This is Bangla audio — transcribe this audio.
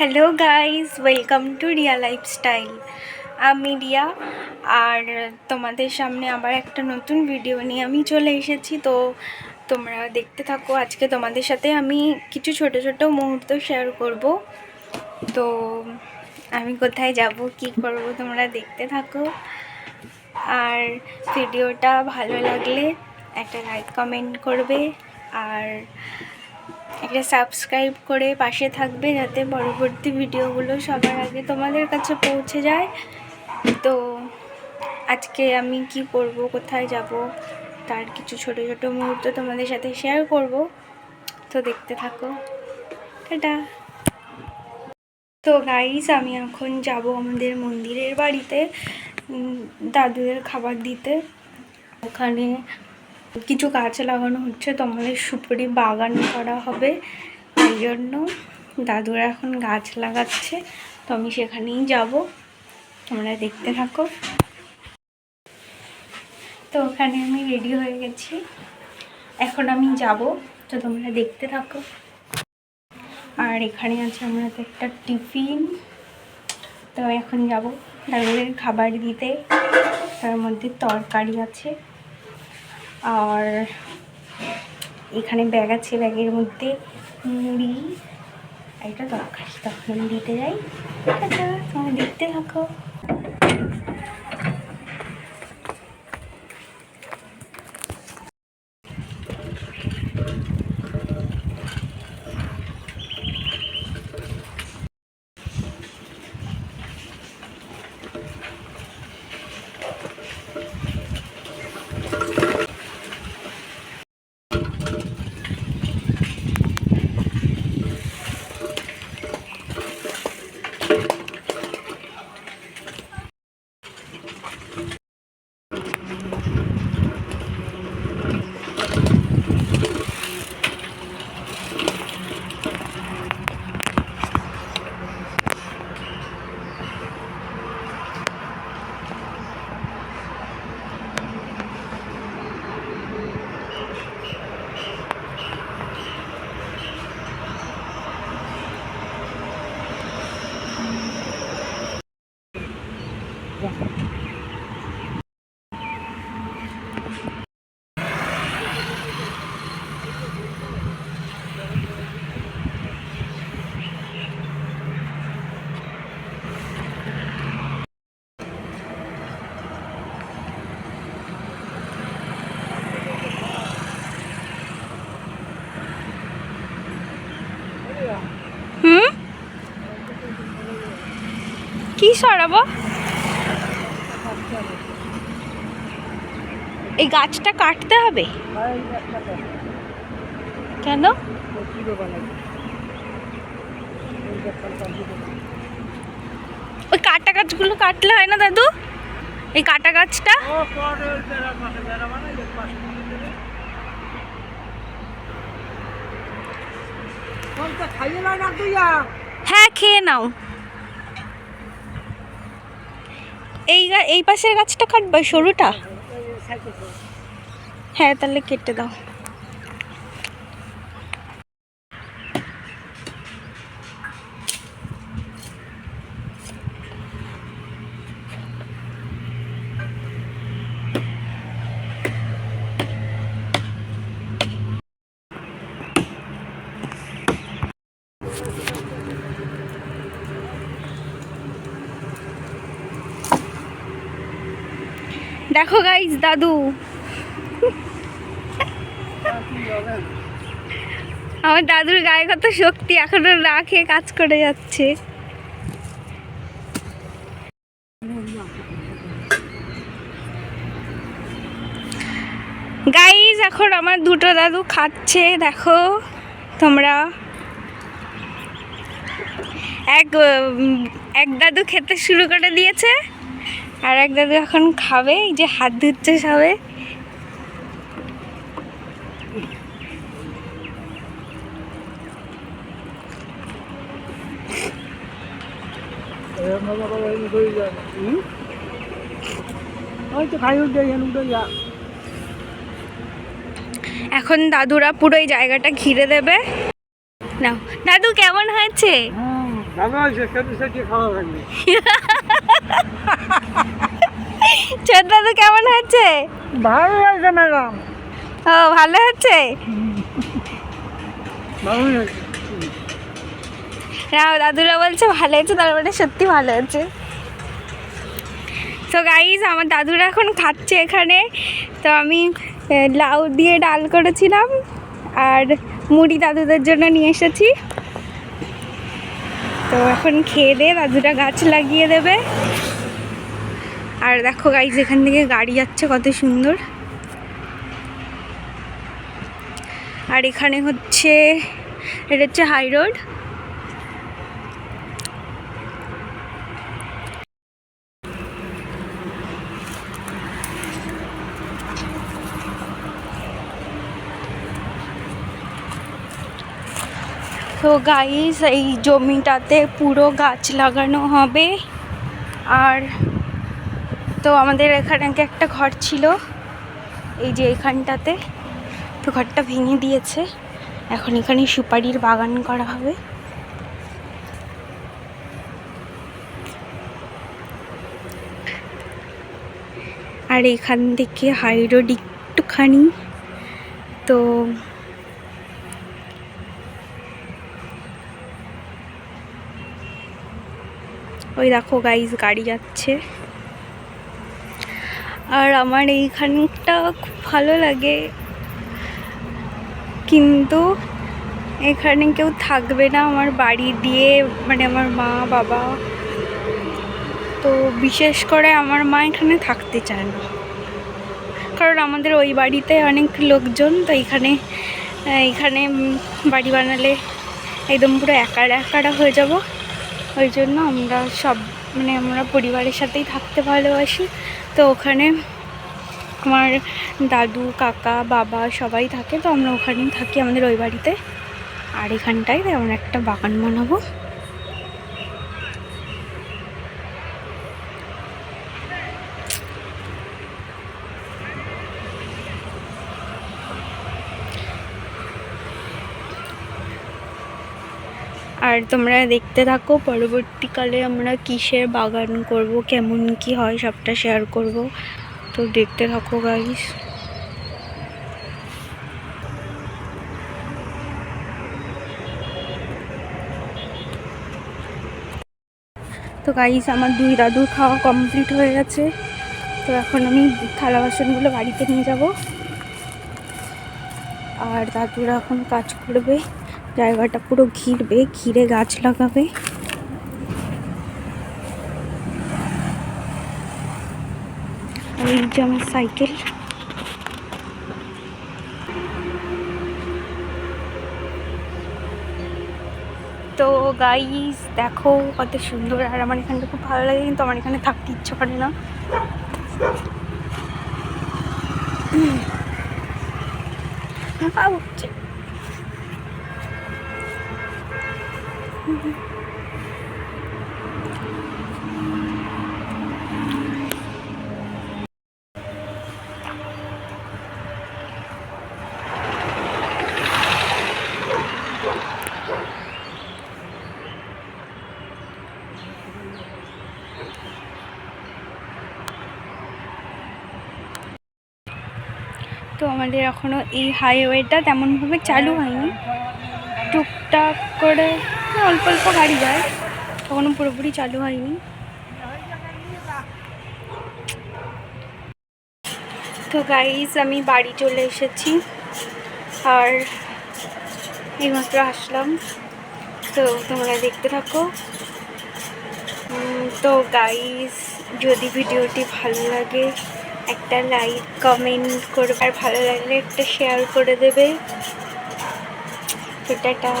Hello guys welcome to Riya lifestyle আমি রিয়া, আর তোমাদের সামনে আবার একটা নতুন ভিডিও নিয়ে আমি চলে এসেছি। তো তোমরা দেখতে থাকো, আজকে তোমাদের সাথে আমি কিছু ছোট ছোট মুহূর্ত শেয়ার করব। তো আমি কোথায় যাব, কি করব, তোমরা দেখতে থাকো। আর ভিডিওটা ভালো লাগলে একটা লাইক কমেন্ট করবে। আর একটা সাবস্ক্রাইব করে পাশে থাকবে যাতে পরবর্তী ভিডিওগুলো সবার আগে তোমাদের কাছে পৌঁছে যায়। তো আজকে আমি কি করব, কোথায় যাব, তার কিছু ছোট ছোট মুহূর্ত তোমাদের সাথে শেয়ার করব। তো দেখতে থাকো। টাটা। তো গাইস আমি এখন যাব আমাদের মন্দিরের বাড়িতে দাদুদের খাবার দিতে। ওখানে কিছু গাছ লাগানো হচ্ছে, তো আমাদের সুপুরি বাগান করা হবে। তাই জন্য দাদুরা এখন গাছ লাগাচ্ছে, তো আমি সেখানেই যাব। তোমরা দেখতে থাকো। তো ওখানে আমি রেডি হয়ে গেছি। এখন আমি যাব, তো তোমরা দেখতে থাকো। আর এখানে আছে আমাদের একটা টিফিন। তো এখন যাব দাদুদের খাবার দিতে। তার মধ্যে তরকারি আছে। আর এখানে ব্যাগ আছে ব্যাগের মধ্যে মুড়ি। এটা তরকারি তখন দিতে যাই। টাটা, তোমরা দেখতে থাকো। হুম? কি সরাবো? এই গাছটা কাটতে হবে? কেন? ওই কাটা গাছগুলো কাটলে হয় না দাদু? এই কাটা গাছটা খাইয়ে নয় না তুই আ। হ্যাঁ খেয়ে নাও। এই এই পাশের গাছটা কাটবে সরুটা? হ্যাঁ তাহলে কেটে দাও। দেখো গাইজ দাদু। আমার দাদুর গায়ে কত শক্তি, এখনও না খেয়ে কাজ করে যাচ্ছে। গাইজ এখন আমার দুটো দাদু খাচ্ছে, দেখো তোমরা। এক এক দাদু খেতে শুরু করে দিয়েছে। আর এক দাদু এখন খাবে এই যে হাত ধুচ্ছে সবে। এখন দাদুরা পুরো এই জায়গাটা ঘিরে দেবে। নাও দাদু কেমন হয়েছে? হ্যাঁ, ভালো খাওয়া ছোট দাদু কেমন হচ্ছে ভালো লাগছে ম্যাডাম। ও ভালো হচ্ছে না দাদুরা বলছে ভালো হয়েছে তার মানে সত্যি ভালো হয়েছে। তো গাইজ আমার দাদুরা এখন খাচ্ছে এখানে। তো আমি লাউ দিয়ে ডাল করেছিলাম আর মুড়ি দাদুদের জন্য নিয়ে এসেছি। তো এখন খেয়ে দিয়ে দাদুরা গাছ লাগিয়ে দেবে। আর দেখো গাইজ এখান থেকে গাড়ি যাচ্ছে, কত সুন্দর। আর এখানে হচ্ছে, এটা হচ্ছে হাই রোড তো গাইস এই জমিটাতে পুরো গাছ লাগানো হবে। আর তো আমাদের এখানে একটা ঘর ছিল। এই যে এখানটাতে। তো ঘরটা ভেঙে দিয়েছে। এখন এখানে সুপারির বাগান করা হবে। আর এখান থেকে হাই রোড একটুখানি। তো ওই দেখো গাইজ গাড়ি যাচ্ছে। আর আমার এইখানটা খুব ভালো লাগে। কিন্তু এখানে কেউ থাকবে না আমার বাড়ি দিয়ে মানে আমার মা, বাবা। তো বিশেষ করে আমার মা এখানে থাকতে চায় না। কারণ আমাদের ওই বাড়িতে অনেক লোকজন, তো এখানে এখানে বাড়ি বানালে একদম পুরো একা একারা হয়ে যাব। ওই জন্য আমরা সব মানে আমরা পরিবারের সাথেই থাকতে ভালোবাসি। তো ওখানে আমার দাদু, কাকা, বাবা সবাই থাকে, তো আমরা ওখানেই থাকি আমাদের ওই বাড়িতে। আর এখানটায় আমরা একটা বাগান বানাবো। আর তোমরা দেখতে থাকো, পরবর্তীকালে আমরা কিসের বাগান করব, কেমন কি হয় সবটা শেয়ার করব। তো দেখতে থাকো গাইস তো গাইস আমার দুই দাদুর খাওয়া কমপ্লিট হয়ে গেছে। তো এখন আমি থালা বাসনগুলো বাড়িতে নিয়ে যাব। আর দাদুরা এখন কাজ করবে। জায়গাটা পুরো ঘিরবে, ঘিরে গাছ লাগাবে। আর আমার সাইকেল। তো গাইস দেখো কত সুন্দর। আর আমার এখানটা খুব ভালো লাগে, কিন্তু আমার এখানে থাকতে ইচ্ছে করে না। আউচ। তো আমাদের এখনও এই হাইওয়েটা তেমনভাবে চালু হয়নি। টুকটাক করে অল্প অল্প গাড়ি যায়। তখনও পুরোপুরি চালু হয়নি। তো গাইজ আমি বাড়ি চলে এসেছি। আর এইমাত্র আসলাম। তো তোমরা দেখতে থাকো। তো গাইজ যদি ভিডিওটি ভালো লাগে, একটা লাইক কমেন্ট করবে। আর ভালো লাগলে একটা শেয়ার করে দেবে। তো টাটা।